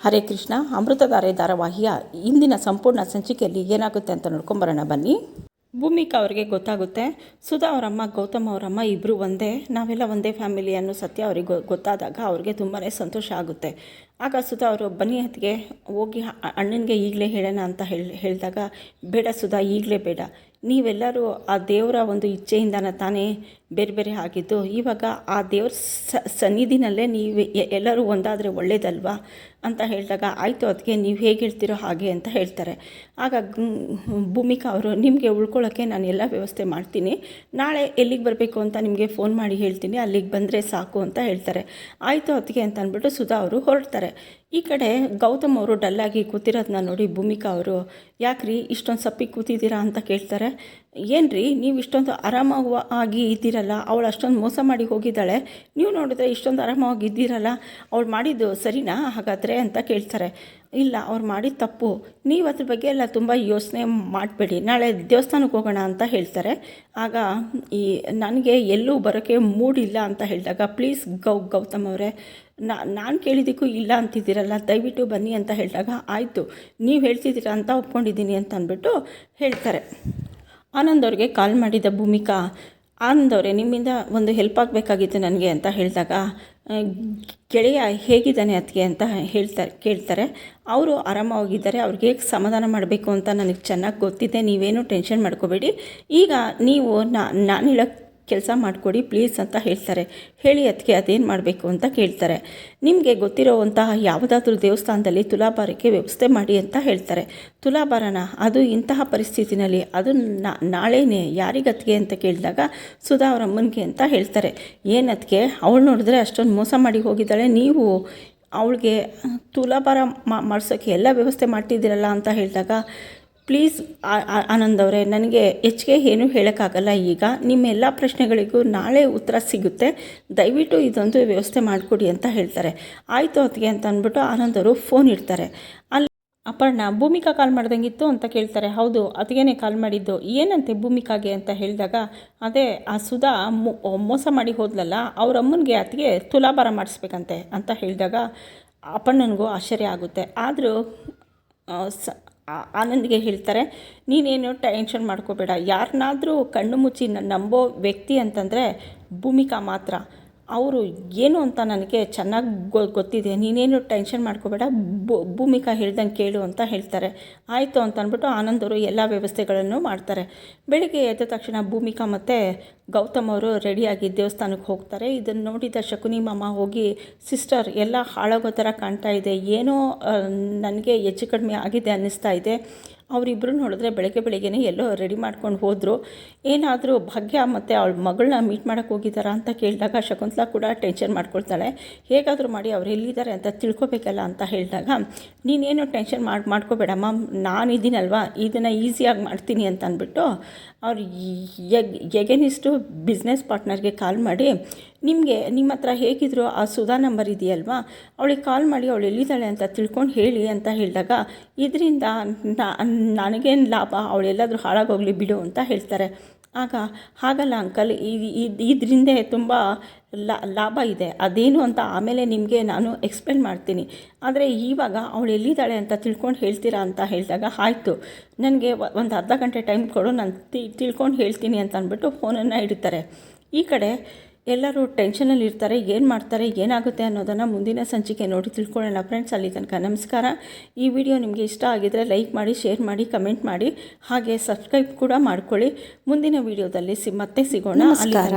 ಹರೇ ಕೃಷ್ಣ ಅಮೃತಧಾರೆ ಧಾರಾವಾಹಿಯ ಇಂದಿನ ಸಂಪೂರ್ಣ ಸಂಚಿಕೆಯಲ್ಲಿ ಏನಾಗುತ್ತೆ ಅಂತ ನೋಡ್ಕೊಂಬರೋಣ, ಬನ್ನಿ. ಭೂಮಿಕಾ ಅವರಿಗೆ ಗೊತ್ತಾಗುತ್ತೆ. ಸುಧಾ ಅವರಮ್ಮ, ಗೌತಮ್ ಅವರಮ್ಮ ಇಬ್ಬರು ಒಂದೇ, ನಾವೆಲ್ಲ ಒಂದೇ ಫ್ಯಾಮಿಲಿ ಅನ್ನೋ ಸತ್ಯ ಅವರಿಗೆ ಗೊತ್ತಾದಾಗ ಅವ್ರಿಗೆ ತುಂಬಾ ಸಂತೋಷ ಆಗುತ್ತೆ. ಆಗ ಸುಧಾ ಅವರು, ಬನ್ನಿ ಹತ್ತಿಗೆ ಹೋಗಿ ಅಣ್ಣನಿಗೆ ಈಗಲೇ ಹೇಳೋಣ ಅಂತ ಹೇಳಿ, ಹೇಳಿದಾಗ, ಬೇಡ ಸುಧಾ, ಈಗಲೇ ಬೇಡ. ನೀವೆಲ್ಲರೂ ಆ ದೇವರ ಒಂದು ಇಚ್ಛೆಯಿಂದನ ತಾನೇ ಬೇರೆ ಬೇರೆ ಆಗಿದ್ದು, ಇವಾಗ ಆ ದೇವ್ರ ಸನ್ನಿಧಿನಲ್ಲೇ ನೀವು ಎಲ್ಲರೂ ಒಂದಾದರೆ ಒಳ್ಳೇದಲ್ವಾ? ಅಂತ ಹೇಳಿದಾಗ, ಆಯಿತು ಅದಕ್ಕೆ ನೀವು ಹೇಗೆ ಹೇಳ್ತೀರೋ ಹಾಗೆ ಅಂತ ಹೇಳ್ತಾರೆ. ಆಗ ಭೂಮಿಕಾ ಅವರು, ನಿಮಗೆ ಉಳ್ಕೊಳ್ಳೋಕ್ಕೆ ನಾನು ಎಲ್ಲ ವ್ಯವಸ್ಥೆ ಮಾಡ್ತೀನಿ. ನಾಳೆ ಎಲ್ಲಿಗೆ ಬರಬೇಕು ಅಂತ ನಿಮಗೆ ಫೋನ್ ಮಾಡಿ ಹೇಳ್ತೀನಿ. ಅಲ್ಲಿಗೆ ಬಂದರೆ ಸಾಕು ಅಂತ ಹೇಳ್ತಾರೆ. ಆಯಿತು ಅದಕ್ಕೆ ಅಂತ ಅಂದ್ಬಿಟ್ಟು ಸುಧಾ ಅವರು ಹೊರಡ್ತಾರೆ. ಈ ಕಡೆ ಗೌತಮ್ ಅವರು ಡಲ್ಲಾಗಿ ಕೂತಿರೋದನ್ನ ನೋಡಿ ಭೂಮಿಕಾ ಅವರು, ಯಾಕ್ರಿ ಇಷ್ಟೊಂದು ಸಪ್ಪಿ ಕೂತಿದ್ದೀರಾ ಅಂತ ಕೇಳ್ತಾರೆ. ಏನ್ರಿ ನೀವು ಇಷ್ಟೊಂದು ಆಗಿ ಇದ್ದೀರಲ್ಲ, ಅವಳು ಅಷ್ಟೊಂದು ಮೋಸ ಮಾಡಿ ಹೋಗಿದ್ದಾಳೆ. ನೀವು ನೋಡಿದ್ರೆ ಇಷ್ಟೊಂದು ಆರಾಮವಾಗಿ ಇದ್ದೀರಲ್ಲ, ಅವಳು ಮಾಡಿದ್ದು ಸರಿನಾ ಹಾಗಾದರೆ? ಅಂತ ಕೇಳ್ತಾರೆ. ಇಲ್ಲ, ಅವ್ರು ಮಾಡಿದ ತಪ್ಪು. ನೀವು ಅದ್ರ ಬಗ್ಗೆ ಎಲ್ಲ ತುಂಬ ಯೋಚನೆ ಮಾಡಬೇಡಿ. ನಾಳೆ ದೇವಸ್ಥಾನಕ್ಕೆ ಹೋಗೋಣ ಅಂತ ಹೇಳ್ತಾರೆ. ಆಗ ಈ ನನಗೆ ಎಲ್ಲೂ ಬರೋಕ್ಕೆ ಮೂಡಿಲ್ಲ ಅಂತ ಹೇಳಿದಾಗ, ಪ್ಲೀಸ್ ಗೌ, ಗೌತಮ್ ಅವರೇ ನಾನು ಕೇಳಿದ್ದಕ್ಕೂ ಇಲ್ಲ ಅಂತಿದ್ದೀರಲ್ಲ, ದಯವಿಟ್ಟು ಬನ್ನಿ ಅಂತ ಹೇಳಿದಾಗ ಆಯಿತು. ನೀವು ಹೇಳ್ತಿದ್ದೀರಾ ಅಂತ ಒಪ್ಕೊಂಡಿದ್ದೀನಿ ಅಂತ ಅಂದ್ಬಿಟ್ಟು ಹೇಳ್ತಾರೆ. ಆನಂದ್ ಅವ್ರಿಗೆ ಕಾಲ್ ಮಾಡಿದ ಭೂಮಿಕಾ ಆನಂದ್ ಅವರೇ ನಿಮ್ಮಿಂದ ಒಂದು ಹೆಲ್ಪ್ ಆಗಬೇಕಾಗಿತ್ತು ನನಗೆ ಅಂತ ಹೇಳಿದಾಗ ಗೆಳೆಯ ಹೇಗಿದ್ದಾನೆ ಅದಕ್ಕೆ ಅಂತ ಹೇಳ್ತಾರೆ ಕೇಳ್ತಾರೆ. ಅವರು ಆರಾಮವಾಗಿದ್ದಾರೆ, ಅವ್ರಿಗೆ ಹೇಗೆ ಸಮಾಧಾನ ಮಾಡಬೇಕು ಅಂತ ನನಗೆ ಚೆನ್ನಾಗಿ ಗೊತ್ತಿದೆ, ನೀವೇನು ಟೆನ್ಷನ್ ಮಾಡ್ಕೋಬೇಡಿ. ಈಗ ನೀವು ನಾನು ಹೇಳೋಕ್ಕೆ ಕೆಲಸ ಮಾಡಿಕೊಡಿ ಪ್ಲೀಸ್ ಅಂತ ಹೇಳ್ತಾರೆ. ಹೇಳಿ ಅದಕ್ಕೆ ಅದೇನು ಮಾಡಬೇಕು ಅಂತ ಕೇಳ್ತಾರೆ. ನಿಮಗೆ ಗೊತ್ತಿರೋವಂತಹ ಯಾವುದಾದ್ರೂ ದೇವಸ್ಥಾನದಲ್ಲಿ ತುಲಾಭಾರಕ್ಕೆ ವ್ಯವಸ್ಥೆ ಮಾಡಿ ಅಂತ ಹೇಳ್ತಾರೆ. ತುಲಾಭಾರನ ಅದು ಇಂತಹ ಪರಿಸ್ಥಿತಿನಲ್ಲಿ ಅದು ನಾಳೆನೇ ಯಾರಿಗತ್ತಿಗೆ ಅಂತ ಕೇಳಿದಾಗ ಸುಧಾ ಅವರ ಅಮ್ಮನಿಗೆ ಅಂತ ಹೇಳ್ತಾರೆ. ಏನದಕ್ಕೆ ಅವಳು ನೋಡಿದ್ರೆ ಅಷ್ಟೊಂದು ಮೋಸ ಮಾಡಿ ಹೋಗಿದ್ದಾಳೆ. ನೀವು ಅವಳಿಗೆ ತುಲಾಭಾರ ಮಾಡಿಸೋಕ್ಕೆ ಎಲ್ಲ ವ್ಯವಸ್ಥೆ ಮಾಡ್ತಿದ್ದೀರಲ್ಲ ಅಂತ ಹೇಳಿದಾಗ ಪ್ಲೀಸ್ ಆನಂದ್ ಅವರೇ, ನನಗೆ ಹೆಚ್ಚಿಗೆ ಏನೂ ಹೇಳೋಕ್ಕಾಗಲ್ಲ ಈಗ. ನಿಮ್ಮ ಎಲ್ಲ ಪ್ರಶ್ನೆಗಳಿಗೂ ನಾಳೆ ಉತ್ತರ ಸಿಗುತ್ತೆ. ದಯವಿಟ್ಟು ಇದೊಂದು ವ್ಯವಸ್ಥೆ ಮಾಡಿಕೊಡಿ ಅಂತ ಹೇಳ್ತಾರೆ. ಆಯಿತು ಅದಕ್ಕೆ ಅಂತ ಅಂದ್ಬಿಟ್ಟು ಆನಂದ್ ಅವರು ಫೋನ್ ಇಡ್ತಾರೆ. ಅಲ್ಲಿ ಅಪರ್ಣ, ಭೂಮಿಕಾ ಕಾಲ್ ಮಾಡ್ದಂಗಿತ್ತು ಅಂತ ಕೇಳ್ತಾರೆ. ಹೌದು ಅದಕ್ಕೇನೆ ಕಾಲ್ ಮಾಡಿದ್ದು. ಏನಂತೆ ಭೂಮಿಕಾಗೆ ಅಂತ ಹೇಳಿದಾಗ, ಅದೇ, ಆ ಸುಧಾ ಮೋಸ ಮಾಡಿ ಹೋದ್ಲಲ್ಲ, ಅವ್ರ ಅಮ್ಮನಿಗೆ ಅತ್ತಿಗೆ ತುಲಾಭಾರ ಮಾಡಿಸ್ಬೇಕಂತೆ ಅಂತ ಹೇಳಿದಾಗ ಅಪ್ಪಣ್ಣನಿಗೂ ಆಶ್ಚರ್ಯ ಆಗುತ್ತೆ. ಆದರೂ ಸ ಆನಂದ್ಗೆ ಹೇಳ್ತಾರೆ ನೀನೇನು ಟೆನ್ಷನ್ ಮಾಡ್ಕೋಬೇಡ. ಯಾರನ್ನಾದರೂ ಕಣ್ಣು ಮುಚ್ಚಿ ನಂಬೋ ವ್ಯಕ್ತಿ ಅಂತಂದರೆ ಭೂಮಿಕಾ ಮಾತ್ರ. ಅವರು ಏನು ಅಂತ ನನಗೆ ಚೆನ್ನಾಗಿ ಗೊತ್ತಿದೆ. ನೀನೇನು ಟೆನ್ಷನ್ ಮಾಡ್ಕೋಬೇಡ. ಭೂಮಿಕಾ ಹೇಳ್ದಂಗೆ ಕೇಳು ಅಂತ ಹೇಳ್ತಾರೆ. ಆಯಿತು ಅಂತ ಅಂದ್ಬಿಟ್ಟು ಆನಂದ್ ಅವರು ಎಲ್ಲ ವ್ಯವಸ್ಥೆಗಳನ್ನು ಮಾಡ್ತಾರೆ. ಬೆಳಿಗ್ಗೆ ಎದ್ದ ತಕ್ಷಣ ಭೂಮಿಕಾ ಮತ್ತು ಗೌತಮ್ ಅವರು ರೆಡಿಯಾಗಿ ದೇವಸ್ಥಾನಕ್ಕೆ ಹೋಗ್ತಾರೆ. ಇದನ್ನು ನೋಡಿದ ಶಕುನಿ ಮಾಮ ಹೋಗಿ ಸಿಸ್ಟರ್ ಎಲ್ಲ ಹಾಳಾಗೋ ಥರ ಕಾಣ್ತಾ ಇದೆ. ಏನೋ ನನಗೆ ಹೆಚ್ಚು ಕಡಿಮೆ ಆಗಿದೆ ಅನ್ನಿಸ್ತಾ ಇದೆ. ಅವರಿಬ್ಬರು ನೋಡಿದ್ರೆ ಬೆಳಗ್ಗೆ ಬೆಳಗ್ಗೆನೇ ಎಲ್ಲೋ ರೆಡಿ ಮಾಡ್ಕೊಂಡು ಹೋದರು. ಏನಾದರೂ ಭಾಗ್ಯ ಮತ್ತು ಅವಳ ಮಗಳನ್ನ ಮೀಟ್ ಮಾಡೋಕೆ ಹೋಗಿದ್ದಾರಾ ಅಂತ ಕೇಳಿದಾಗ ಶಕುಂತಲಾ ಕೂಡ ಟೆನ್ಷನ್ ಮಾಡ್ಕೊಳ್ತಾಳೆ. ಹೇಗಾದರೂ ಮಾಡಿ ಅವ್ರು ಎಲ್ಲಿದ್ದಾರೆ ಅಂತ ತಿಳ್ಕೊಬೇಕಲ್ಲ ಅಂತ ಹೇಳಿದಾಗ, ನೀನೇನು ಟೆನ್ಷನ್ ಮಾಡಿ ಮಾಡ್ಕೋಬೇಡಮ್ಮ ನಾನು ಇದ್ದೀನಲ್ವಾ ಇದನ್ನು ಈಸಿಯಾಗಿ ಮಾಡ್ತೀನಿ ಅಂತ ಅಂದ್ಬಿಟ್ಟು ಅವ್ರು ಎಗ್ ಬಿಸ್ನೆಸ್ ಪಾರ್ಟ್ನರ್ಗೆ ಕಾಲ್ ಮಾಡಿ ನಿಮಗೆ ನಿಮ್ಮ ಹತ್ರ ಹೇಗಿದ್ರು ಆ ಸುಧಾ ನಂಬರ್ ಇದೆಯಲ್ವಾ? ಅವಳಿಗೆ ಕಾಲ್ ಮಾಡಿ ಅವಳು ಎಲ್ಲಿದ್ದಾಳೆ ಅಂತ ತಿಳ್ಕೊಂಡು ಹೇಳಿ ಅಂತ ಹೇಳಿದಾಗ, ಇದರಿಂದ ನನಗೇನು ಲಾಭ? ಅವಳೆಲ್ಲಾದರೂ ಹಾಳಾಗೋಗಲಿ ಬಿಡು ಅಂತ ಹೇಳ್ತಾರೆ. ಆಗ, ಹಾಗಲ್ಲ ಅಂಕಲ್ ಇದರಿಂದ ತುಂಬ ಲಾಭ ಇದೆ. ಅದೇನು ಅಂತ ಆಮೇಲೆ ನಿಮಗೆ ನಾನು ಎಕ್ಸ್ಪ್ಲೇನ್ ಮಾಡ್ತೀನಿ. ಆದರೆ ಇವಾಗ ಅವಳು ಎಲ್ಲಿದ್ದಾಳೆ ಅಂತ ತಿಳ್ಕೊಂಡು ಹೇಳ್ತೀರಾ ಅಂತ ಹೇಳಿದಾಗ, ಆಯಿತು, ನನಗೆ ಒಂದು ಅರ್ಧ ಗಂಟೆ ಟೈಮ್ ಕೊಡು, ನಾನು ತಿಳ್ಕೊಂಡು ಹೇಳ್ತೀನಿ ಅಂತ ಅಂದ್ಬಿಟ್ಟು ಫೋನನ್ನು ಇಡ್ತಾರೆ ಈ ಕಡೆ ಎಲ್ಲರೂ ಟೆನ್ಷನಲ್ಲಿ ಇರ್ತಾರೆ ಏನು ಮಾಡ್ತಾರೆ ಏನಾಗುತ್ತೆ ಅನ್ನೋದನ್ನು ಮುಂದಿನ ಸಂಚಿಕೆ ನೋಡಿ ತಿಳ್ಕೊಳ್ಳೋಣ ಫ್ರೆಂಡ್ಸ್ ಅಲ್ಲಿ ತನಕ ನಮಸ್ಕಾರ. ಈ ವಿಡಿಯೋ ನಿಮಗೆ ಇಷ್ಟ ಆಗಿದರೆ ಲೈಕ್ ಮಾಡಿ ಶೇರ್ ಮಾಡಿ ಕಮೆಂಟ್ ಮಾಡಿ ಹಾಗೆ ಸಬ್ಸ್ಕ್ರೈಬ್ ಕೂಡ ಮಾಡ್ಕೊಳ್ಳಿ. ಮುಂದಿನ ವಿಡಿಯೋದಲ್ಲಿ ಸಿ ಮತ್ತೆ ಸಿಗೋಣ. ನಮಸ್ಕಾರ.